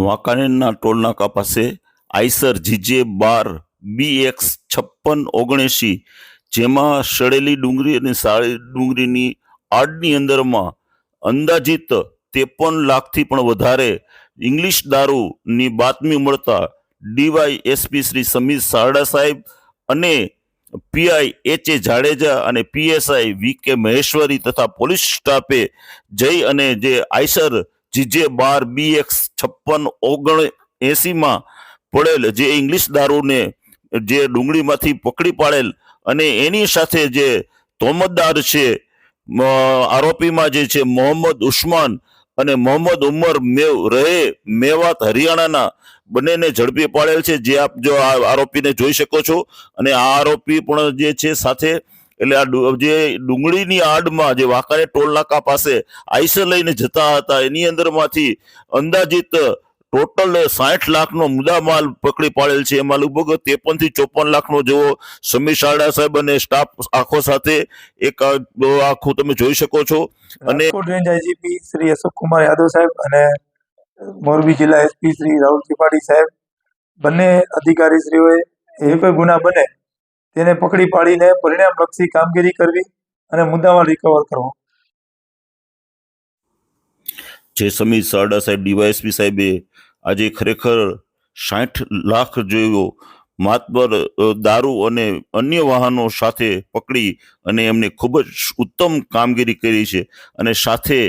વાંકાનેરના ટોલનાકા પાસે Eicher GJ બાર બી એક્સ છપ્પન ઓગણએંસી જેમાં સડેલી ડુંગળી અને સાળી ડુંગળીની આડની અંદરમાં અંદાજિત ત્રેપન લાખથી પણ વધારે ઇંગ્લિશ દારૂની બાતમી મળતા ડીવાય એસપી શ્રી સમીર સારડા સાહેબ અને પીઆઈ એચ એ જાડેજા અને પીએસઆઈ વી કે મહેશ્વરી તથા પોલીસ સ્ટાફે જઈ અને જે આઈસર જીજે બાર બી એક્સ છપ્પન ઓગણ એસીમાં પડેલ જે ઇંગ્લિશ દારૂને જે ડુંગળીમાંથી પકડી પાડેલ અને એની સાથે જે તોમતદાર છે આરોપીમાં જે છે મોહમ્મદ ઉસ્માન અને મોહમ્મદ ઉમર મેવ, રહે મેવાત હરિયાણાના બંનેને ઝડપી પાડેલ છે. જે આપ જો આરોપીને જોઈ શકો છો અને આ આરોપી પણ જે છે સાથે એટલે આ જે ડુંગળીની આડમાં જે વાંકાને ટોલ નાકા પાસે આઈસર લઈને જતા હતા, એની અંદરમાંથી અંદાજિત ટોટલ સાઠ લાખનો મુદ્દામાલ પકડી પાડેલ છે. એમાં લગભગ ત્રેપનથી ચોપન લાખનો જેવો સમીર શારડા સાહેબ અને સ્ટાફ આખો સાથે એક આખું તમે જોઈ શકો છો. અને આઈજીપી શ્રી અશોક કુમાર યાદવ સાહેબ અને મોરબી જિલ્લા એસપી શ્રી રાહુલ ત્રિપાઠી સાહેબ. બંને અધિકારીશ્રીઓએ એ કોઈ ગુના બને તેને પકડી પાડીને પરિણામલક્ષી કામગીરી કરવી અને મુદ્દામાં રિકવર કરવો. જે સમીર સારડા સાહેબ, ડીવાયએસપી સાહેબે આજે ખરેખર સાઠ લાખ જેવો માતબર દારૂ અને અન્ય વાહનો સાથે પકડી અને એમને ખૂબ જ ઉત્તમ કામગીરી કરી છે. અને સાથે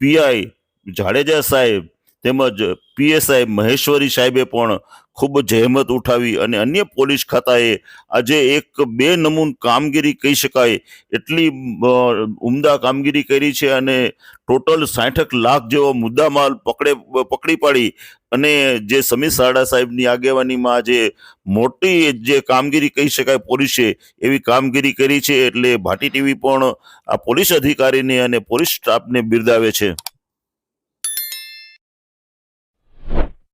પીઆઈ જાડેજા સાહેબ તેમજ પીએસઆઈ મહેશ્વરી સાહેબે પણ ખૂબ જહેમત ઉઠાવી અને અન્ય પોલીસ ખાતાએ આજે એક બે નમૂન કામગીરી કહી શકાય એટલી ઉમદા કામગીરી કરી છે અને ટોટલ સાઠક લાખ જેવો મુદ્દામાલ પકડે, પકડી પાડી અને જે સમીર સારડા સાહેબની આગેવાનીમાં આજે મોટી જે કામગીરી કહી શકાય પોલીસે એવી કામગીરી કરી છે એટલે ભાટી ટીવી પણ આ પોલીસ અધિકારીને અને પોલીસ સ્ટાફને બિરદાવે છે.